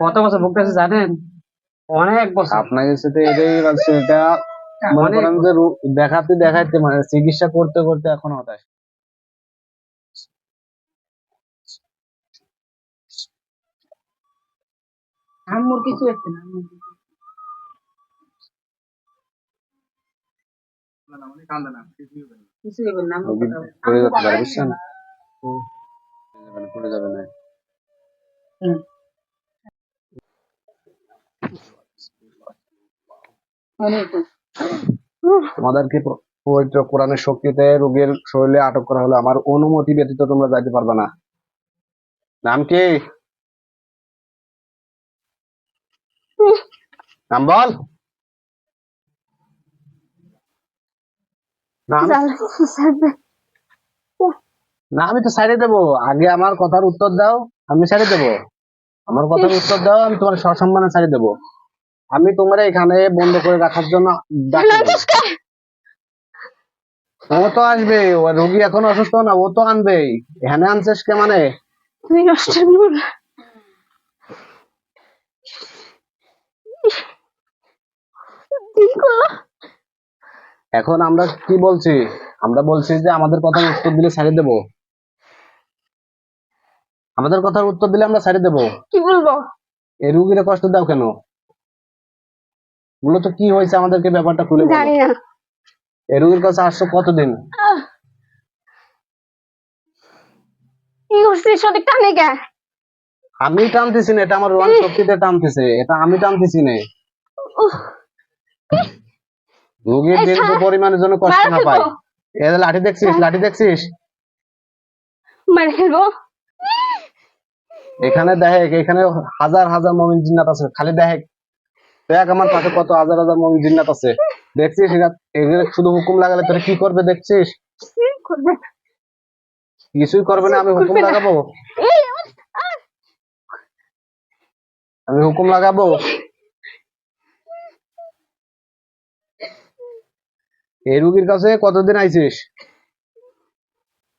কত বছর ভুগতেছে জানেন? অনেক বছর। আপনাকে সাথে এটাই বলছে এটা মনে করেন যে দেখাতে দেখাতে মানে চিকিৎসা করতে করতে এখন হতাশ। আম্মুর কিছু হচ্ছে না পড়ে যাবে না, পড়ে যাবে না হুম। অনেক তোমাদেরকে পবিত্র কোরআনের শক্তিতে রোগীর শরীরে আটক করা হলো আমার অনুমতি ব্যতীত তোমরা যাইতে পারবে না। নাম কি? নাম বল। না আমি তো সাইডে দেবো। আগে আমার কথার উত্তর দাও, আমি সাইডে দেবো। আমার কথার উত্তর দাও আমি তোমার সসম্মানে সাইডে দেবো। আমি তোমার এখানে বন্ধ করে রাখার জন্য ও তো আসবে ও রোগী এখন অসুস্থ না ও তো আনবেই এখানে আনছিস কে মানে? তুই নষ্টের এখন আমরা কি বলছি? আমরা বলছি যে আমাদের কথার উত্তর দিলে ছাড়িয়ে দেবো। আমাদের কথার উত্তর দিলে আমরা ছাড়িয়ে দেবো। কি বলব? এই রুগীরা কষ্ট দাও কেন? মূলত কি হয়েছে আমাদেরকে ব্যাপারটা খুলে জানি না। এই রুগীর কাছে আসছো কতদিন? কি করছিস সঠিক টানে কে? আমি টানতেছি না এটা আমার রোয়ান শক্তিতে টানতেছে এটা আমি টানতেছি না। রুগীর দিন পরিমাণের জন্য কষ্ট না পায়। ফেলব লাঠি দেখছিস লাঠি দেখছিস? মারে ফেলব। এখানে দেখ এখানে হাজার হাজার মমিন জিন্নাত আছে খালি দেখ। দেখ আমার পাশে কত হাজার হাজার মমিন জিন্নাত আছে। দেখছিস? এগুলো শুধু হুকুম লাগালে তোরা কি করবে দেখছিস? কিছুই করবে না। আমি হুকুম লাগাবো? আমি হুকুম লাগাবো? এই রুগীর কাছে কতদিন আইছিস?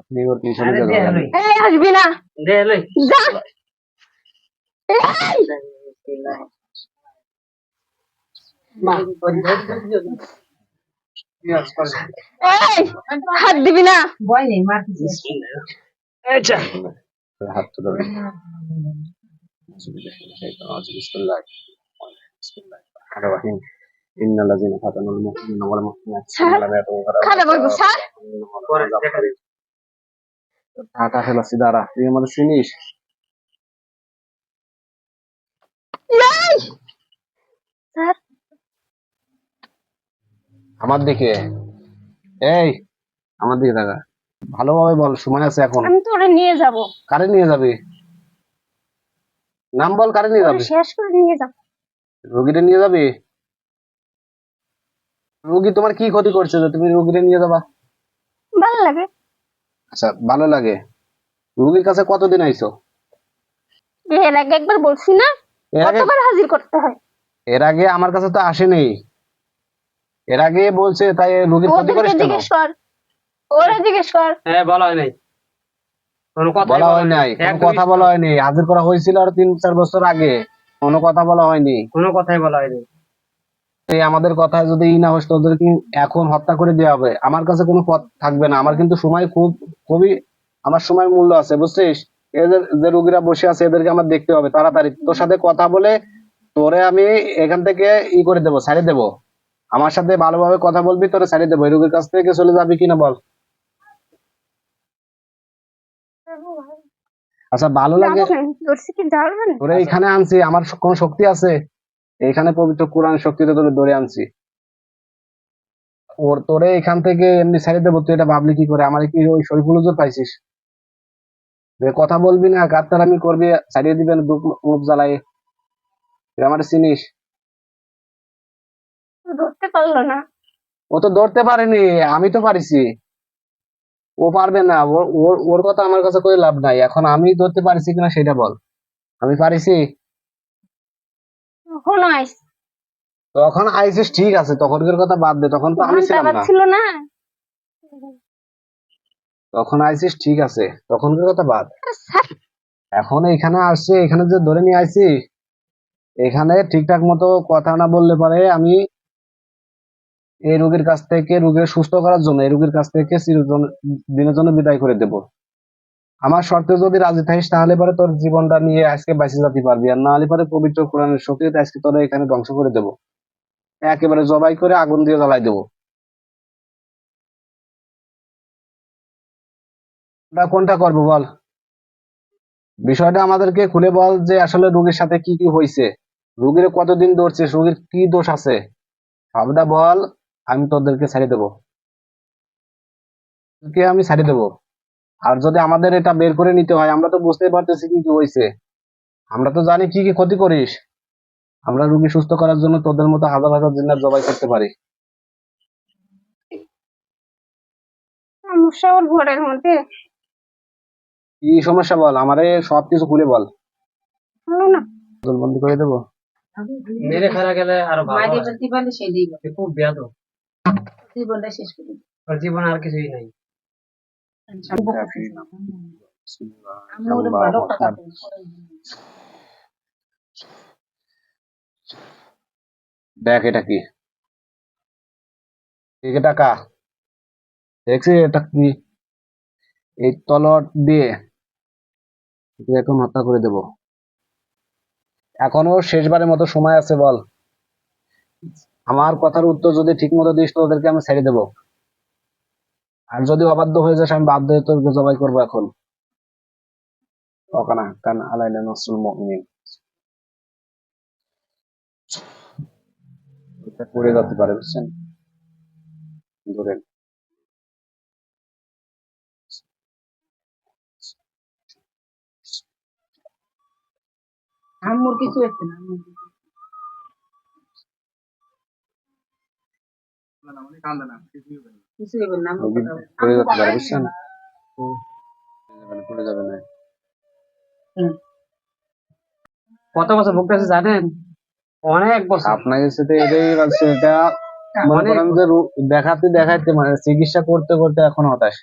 আপনি ওর টিউশনে যাবেন এই আসবি না। দে লই যা হাত দিবি না। হাত তো ফাতানুল মুমিনিনা ওয়াল মুমিনাতি ওয়া লাম ইয়াতুবু টাকা ফেলাচ্ছি দাঁড়া তুই আমাদের চিনিস? আমার দিকে? এই আমার দিকে টাকা ভালোভাবে বল সময় আছে এখন। আমি তোরে নিয়ে যাব। কারে নিয়ে যাবি? নাম বল কারে নিয়ে যাবি? শেষ করে নিয়ে যাব। রুগীটা নিয়ে যাবি? রুগী তোমার কি ক্ষতি করছে যে তুমি রুগীটা নিয়ে যাবা? ভালো লাগে। আচ্ছা ভালো লাগে। রুগীর কাছে কতদিন আইছো? এর আগে একবার বলছি না এর আগে কতবার হাজির করতে হয়? এর আগে আমার কাছে তো আসেনি। এর আগে বলছে তাই রুগীর ক্ষতি করিস কেন? জিজ্ঞেস কর ওরা জিজ্ঞেস কর। হ্যাঁ, বলা হয় নাই। কোনো বলা হয় নাই। কোনো কথা বলা হয়নি। হাজির করা হয়েছিল আর তিন চার বছর আগে কোনো কথা বলা হয়নি। কোনো কথাই বলা হয়নি। এই আমাদের কথা যদি ই না হোস তোদের কি এখন হত্যা করে দেওয়া হবে। আমার কাছে কোনো পথ থাকবে না। আমার কিন্তু সময় খুব খুবই আমার সময় মূল্য আছে বুঝছিস? এদের যে রোগীরা বসে আছে এদেরকে আমার দেখতে হবে তাড়াতাড়ি। তোর সাথে কথা বলে তোরে আমি এখান থেকে ই করে দেবো ছাড়িয়ে দেবো। আমার সাথে ভালোভাবে কথা বলবি তোরে ছাড়িয়ে দেবো। রোগীর কাছ থেকে চলে যাবি কিনা বল। আচ্ছা ভালো লাগে তোরে এখানে আনছি আমার কোনো শক্তি আছে? এখানে পবিত্র কোরআন শক্তিতে তোরে ধরে আনছি। ওর তোরে এখান থেকে এমনি ছেড়ে দেবো তুই এটা ভাবলি কি করে? আমার কি ওই শরীফুল হুজুর পাইছিস? কথা বলবি না গাত্তার আমি করবি ছাড়িয়ে দিবেন বুক মুখ জ্বালাই তুই আমার চিনিস? ধরতে পারল না। ও তো ধরতে পারেনি আমি তো পারিছি। ও পারবে না ওর ওর- ওর কথা আমার কাছে কোনো লাভ নাই? এখন আমি ধরতে পারিছি কিনা সেটা বল। আমি পারিছি? কখনো আইস তখন আইসিস ঠিক আছে তখনকার কথা বাদ দে তখন তো আমি ছিলাম না। বাজছিল না। তখন আইসিস ঠিক আছে তখনকার কথা বাদ। এখন এখানে আসছে এখানে যে ধরে নিয়ে আইছি এখানে ঠিকঠাক মতো কথা না বললে পারে আমি এই রোগীর কাছ থেকে রোগীর সুস্থ করার জন্য এই রোগীর কাছ থেকে চিরজন দিনের জন্য বিদায় করে দেব। আমার শর্তে যদি রাজি থাকিস, তাহলে পরে তোর জীবনটা নিয়ে আজকে বাঁচে যেতে পারবি। আর না হলে পরে পবিত্র কোরআনের শক্তিতে আজকে তোরা এখানে ধ্বংস করে দেব। একেবারে জবাই করে আগুন দিয়ে জ্বালাই দেবো। কোনটা করব বল? বিষয়টা আমাদেরকে খুলে বল যে আসলে রোগীর সাথে কি কি হয়েছে রোগীর কতদিন ধরছিস? রোগীর কি দোষ আছে? সবটা বল, আমি তোদেরকে ছাড়িয়ে দেবো। আমি ছাড়িয়ে দেবো। আর যদি আমাদের এটা বের করে নিতে হয় আমরা তো বুঝতে পারতেছি কি কি হয়েছে আমরা তো জানি কি কি ক্ষতি করিস। আমরা রুগী সুস্থ করার জন্য তোদের মতো হাজার হাজার জিন্নার জবাই করতে পারি। সমস্যা ওর ঘরের মধ্যে। কি সমস্যা বল? আমারে সবকিছু খুলে বল। না। করে দেবো। মেরে ফেলা গেলে আরও ভালো মাইরে। পারলে সেটাই ভালো। খুব ব্যাধ জীবনটা শেষ করে জীবন আর কিছুই নাই আমি ওরে ভালো টাকা দেবো। দেখ এটা কি এই যে টাকা দেখছিস এটা কি এই তলট দিয়ে এখন হত্যা করে দেব এখনও শেষবারের মতো সময় আছে বল। আমার কথার উত্তর যদি ঠিক মতো দিস তো ওদেরকে আমি ছেড়ে দেবো। আর যদি অবাধ্য হয়ে যাস আমি বাধ্য হয়ে তোকে জবাই করব এখন। ওখানে কান আলাইনা নসরুল মুমিনিন। এটা পড়ে যেতে পারে বুঝছেন? ধরেন। আম্মুর কিছু আম্মুর হবে না। আম্মুর কথা বলো। পড়ে যেতে পারে বুঝছেন? পড়ে যাবে না। কত বছর ভুগতেছে জানেন? অনেক বছর। আপনাকে সাথে এটাই বলছে এটা মনে করেন যে দেখাতে দেখাতে মানে চিকিৎসা করতে করতে এখন হতাশ।